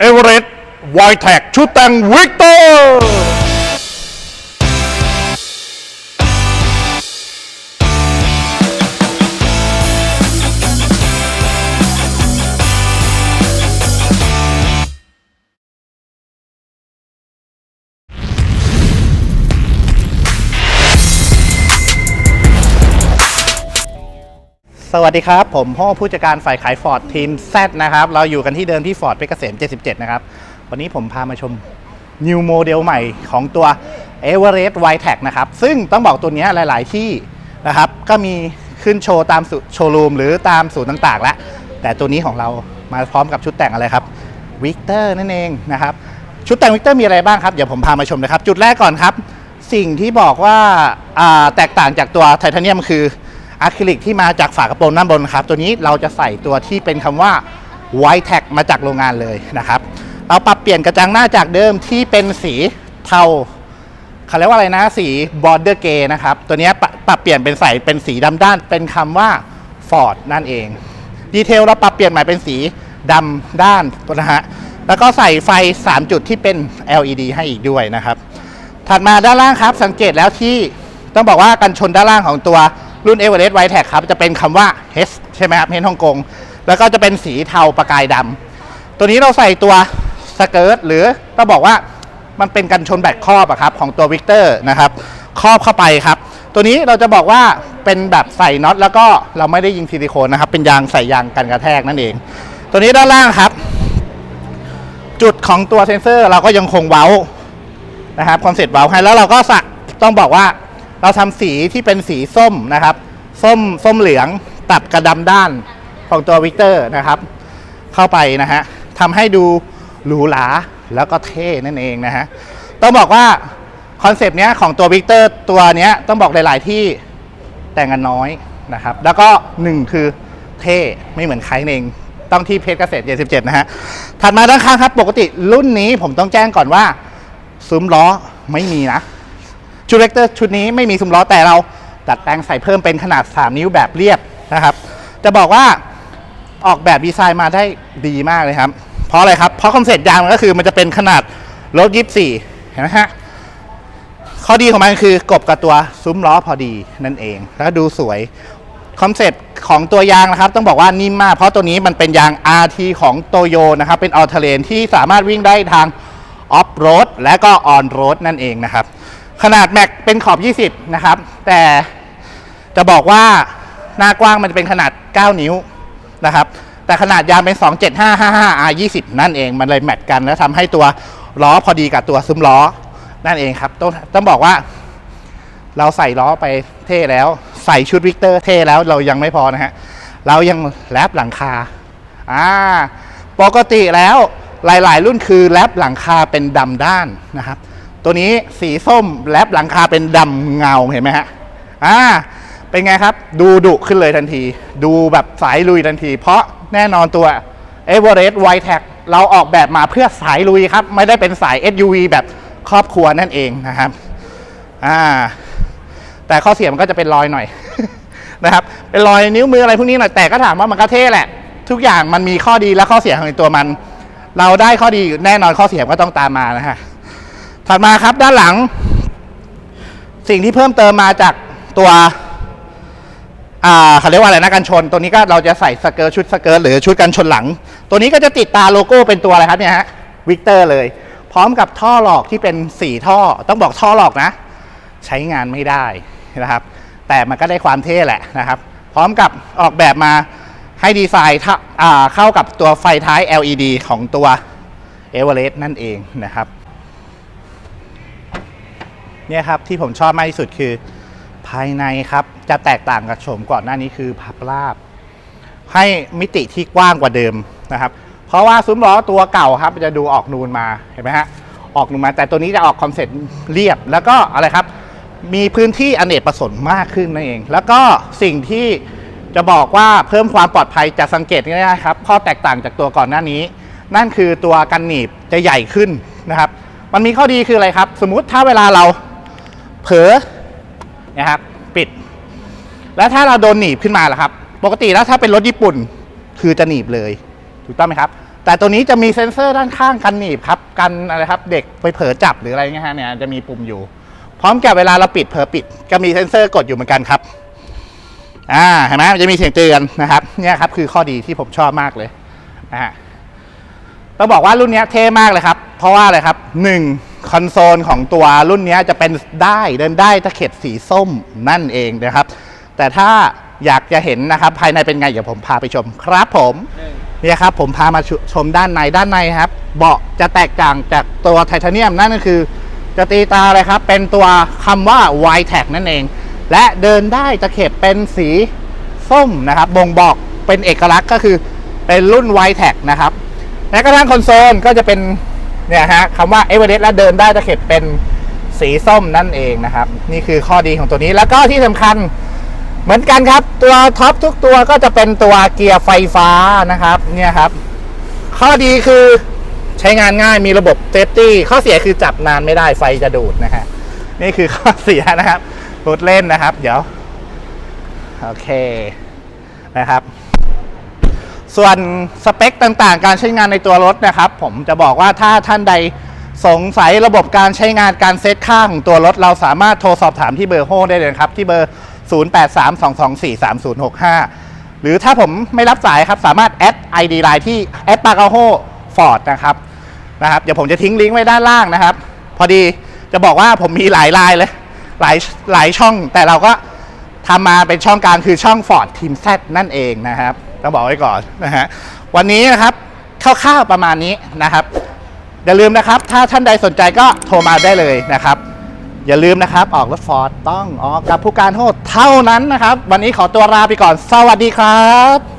เอเวอเรสต์ไวแท็กชุดแต่งวิกเตอร์ สวัสดีครับ ผมพ่อผู้จัดการฝ่ายขายฟอร์ดทีม Z นะครับ เราอยู่กันที่เดิมที่ฟอร์ดเพชรเกษม 77 นะครับ วันนี้ผมพามาชม New โมเดลใหม่ของตัว e v e r e s t w i t e c นะครับ ซึ่งต้องบอกตัวนี้หลาย ๆ ที่นะครับ ก็มีขึ้นโชว์ตามโชว์รูมหรือตามศูนย์ต่าง ๆ แล้ว แต่ตัวนี้ของเรามาพร้อมกับชุดแต่งอะไรครับวิกเตอร์นั่นเองนะครับ ชุดแต่งวิกเตอร์มีอะไรบ้างครับ เดี๋ยวผมพามาชมนะครับ จุดแรกก่อนครับ สิ่งที่บอกว่าแตกต่างจากตัวไทเทเนียมคือ อะคริลิกที่มาจากฝากระโปรงด้านบนครับ ตัวนี้เราจะใส่ตัวที่เป็นคำว่า White Tag มาจากโรงงานเลยนะครับ เราปรับเปลี่ยนกระจังหน้าจากเดิมที่เป็นสีเทาเขาเรียกว่าอะไรนะ สีบอร์เดอร์เกย์นะครับ ตัวนี้ปรับเปลี่ยนเป็นใส่เป็นสีดำด้าน เป็นคำว่า Ford นั่นเอง ดีเทลเราปรับเปลี่ยนใหม่เป็นสีดำด้านนะฮะแล้วก็ใส่ไฟ 3 จุดที่เป็น LED ให้อีกด้วยนะครับ ถัดมาด้านล่างครับ สังเกตแล้วที่ต้องบอกว่ากันชนด้านล่างของตัว รุ่น e v e r e s t White Tag ครับ จะเป็นคำว่า H ใช่ไหมครับ H ฮ่องกง แล้วก็จะเป็นสีเทาประกายดำ ตัวนี้เราใส่ตัวสเกิร์ตหรือต้องบอกว่ามันเป็นกันชนแบตครอบอะครับของตัววิกเตอร์นะครับครอบเข้าไปครับ ตัวนี้เราจะบอกว่าเป็นแบบใส่น็อตแล้วก็เราไม่ได้ยิงซิลิโคนนะครับ เป็นยางใส่ยางกันกระแทกนั่นเอง ตัวนี้ด้านล่างครับ จุดของตัวเซนเซอร์เราก็ยังคงเว้านะครับคอนเซ็ปต์เบาให้แล้วเราก็สักต้องบอกว่า เราทำสีที่เป็นสีส้มนะครับ ส้มส้มเหลืองตัดกระดำด้านของตัววิกเตอร์นะครับ เข้าไปนะฮะทำให้ดูหรูหราแล้วก็เท่นั่นเองนะฮะต้องบอกว่าคอนเซปต์เนี้ยของตัววิกเตอร์ตัวเนี้ยต้องบอกหลาย ๆ ที่แต่งกันน้อยนะครับ แล้วก็หนึ่งคือเท่ไม่เหมือนใครเองต้องที่เพชรเกษตร77นะฮะถัดมาด้านข้างครับปกติรุ่นนี้ผมต้องแจ้งก่อนว่าซุ้มล้อไม่มีนะ ชุดเล็กเตอร์ชุดนี้ไม่มีซุ้มล้อแต่เราดัดแปลงใส่เพิ่มเป็นขนาด 3 นิ้วแบบเรียบนะครับจะบอกว่าออกแบบดีไซน์มาได้ดีมากเลยครับ เพราะอะไรครับ เพราะคอนเซ็ปต์ยางมันก็คือมันจะเป็นขนาดรถ24เห็นไหมฮะ ข้อดีของมันคือกบกับตัวซุ้มล้อพอดีนั่นเอง แล้วดูสวยคอนเซ็ปต์ของตัวยางนะครับ ต้องบอกว่านิ่มมาก เพราะตัวนี้มันเป็นยาง RT ของโตโยนะครับ เป็นออเทเลนที่สามารถวิ่งได้ทางออฟโรดและก็ออนโรดนั่นเองนะครับ ขนาดแม็กเป็นขอบ 20 นะครับ แต่จะบอกว่าหน้ากว้างมันจะเป็นขนาด 9 นิ้วนะครับ แต่ขนาดยางเป็น 27555 R 20นั่นเอง มันเลยแมทกันแล้วทำให้ตัวล้อพอดีกับตัวซุ้มล้อ นั่นเองครับ ต้องต้องบอกว่า เราใส่ล้อไปเท่แล้ว ใส่ชุดวิกเตอร์เท่แล้วเรายังไม่พอนะฮะ เรายังแรปหลังคา อ่า ปกติแล้วหลาย ๆ รุ่นคือแรปหลังคาเป็นดำด้านนะครับ ตัวนี้สีส้มแรปหลังคาเป็นดำเงาเห็นไหมฮะอ่าเป็นไงครับ ดูดุขึ้นเลยทันที ดูแบบสายลุยทันที เพราะแน่นอนตัว e v e r e s t White Tag เราออกแบบมาเพื่อสายลุยครับ ไม่ได้เป็นสาย SUV แบบครอบครัวนั่นเองนะครับอ่าแต่ข้อเสียมันก็จะเป็นรอยหน่อยนะครับ เป็นรอยนิ้วมืออะไรพวกนี้หน่อยแต่ก็ถามว่ามันก็เท่แหละ ทุกอย่างมันมีข้อดีและข้อเสียของตัวมัน เราได้ข้อดีแน่นอนข้อเสียก็ต้องตามมานะฮะ ถัดมาครับด้านหลัง สิ่งที่เพิ่มเติมมาจากตัวเขาเรียกว่าอะไรนะกันชน ตัวนี้ก็เราจะใส่สเกิร์ตชุดสเกิร์ตหรือชุดกันชนหลัง ตัวนี้ก็จะติดตาโลโก้เป็นตัวอะไรครับเนี่ยฮะวิกเตอร์เลย พร้อมกับท่อหลอกที่เป็นสีท่อ ต้องบอกท่อหลอกนะ ใช้งานไม่ได้นะครับ แต่มันก็ได้ความเท่แหละนะครับ พร้อมกับออกแบบมาให้ดีไซน์เข้ากับตัวไฟท้าย LED ของตัว e v e r e s t นั่นเองนะครับ เนี่ยครับที่ผมชอบมากที่สุดคือภายในครับจะแตกต่างกับโฉมก่อนหน้านี้คือพับราบ ให้มิติที่กว้างกว่าเดิมนะครับ เพราะว่าซุ้มล้อตัวเก่าครับจะดูออกนูนมาเห็นไหมฮะออกนูนมา แต่ตัวนี้จะออกคอนเซ็ปต์เรียบ แล้วก็อะไรครับ มีพื้นที่อเนกประสงค์มากขึ้นนั่นเอง แล้วก็สิ่งที่จะบอกว่าเพิ่มความปลอดภัยจะสังเกตง่ายๆครับข้อแตกต่างจากตัวก่อนหน้านี้ นั่นคือตัวกันหนีบจะใหญ่ขึ้นนะครับ มันมีข้อดีคืออะไรครับ สมมุติถ้าเวลาเรา เผลอนะครับปิด แล้วถ้าเราโดนหนีบขึ้นมาล่ะครับ ปกติแล้วถ้าเป็นรถญี่ปุ่นคือจะหนีบเลย ถูกต้องไหมครับ แต่ตัวนี้จะมีเซ็นเซอร์ด้านข้างกันหนีบครับกันอะไรครับ เด็กไปเผลอจับหรืออะไรเงี้ยฮะเนี่ยจะมีปุ่มอยู่ พร้อมกับเวลาเราปิดเผลอปิด ก็มีเซ็นเซอร์กดอยู่เหมือนกันครับอ่าเห็นไหมมันจะมีเสียงเตือนนะครับเนี่ยครับคือข้อดีที่ผมชอบมากเลยนะฮะต้องบอกว่ารุ่นนี้เท่มากเลยครับ เพราะว่าอะไรครับหนึ่ง คอนโซลของตัวรุ่นนี้จะเป็นได้เดินได้ตะเข็บสีส้มนั่นเองนะครับ แต่ถ้าอยากจะเห็นนะครับ ภายในเป็นไงเดี๋ยวผมพาไปชมครับผมเนี่ยครับผมพามาชชมด้านในด้านในครับ เบาะจะแตกต่างจากตัวไทเทเนียมนั่นก็คือ จะตีตาเลยครับ เป็นตัวคำว่า y t a g นั่นเอง และเดินได้ตะเข็บเป็นสีส้มนะครับ บ่งบอกเป็นเอกลักษณ์ก็คือเป็นรุ่น y t a g นะครับและกระทั่งคอนโซลก็จะเป็น เนี่ยฮะคำว่า e v e r e s t และเดินได้ตะเข็บเป็นสีส้มนั่นเองนะครับ นี่คือข้อดีของตัวนี้แล้วก็ที่สำคัญเหมือนกันครับ ตัวท็อปทุกตัวก็จะเป็นตัวเกียร์ไฟฟ้านะครับ เนี่ยครับ ข้อดีคือใช้งานง่ายมีระบบเซฟตี้ข้อเสียคือจับนานไม่ได้ไฟจะดูดนะฮะนี่คือข้อเสียนะครับรถเล่นนะครับ เดี๋ยว โอเคนะครับ ส่วนสเปคต่างๆ การใช้งานในตัวรถนะครับ ผมจะบอกว่าถ้าท่านใดสงสัยระบบการใช้งานการเซตค่าของตัวรถ เราสามารถโทรสอบถามที่เบอร์โฮได้เลยครับ ที่เบอร์ 0832243065 หรือถ้าผมไม่รับสายครับ สามารถแอด ID Line ที่แอดปากาโฮฟอร์ดนะครับนะครับ เดี๋ยวผมจะทิ้งลิงก์ไว้ด้านล่างนะครับ พอดีจะบอกว่าผมมีหลายไลน์เลย หลายหลายช่องแต่เราก็ทำมาเป็นช่องกลางคือช่อง Ford Team Z นั่นเองนะครับ ต้องบอกไว้ก่อนนะฮะวันนี้นะครับคร่าวๆประมาณนี้นะครับอย่าลืมนะครับ ถ้าท่านใดสนใจก็โทรมาได้เลยนะครับ อย่าลืมนะครับ ออกรถฟอร์ดต้องออกกับผู้การโทษเท่านั้นนะครับ วันนี้ขอตัวลาไปก่อน สวัสดีครับ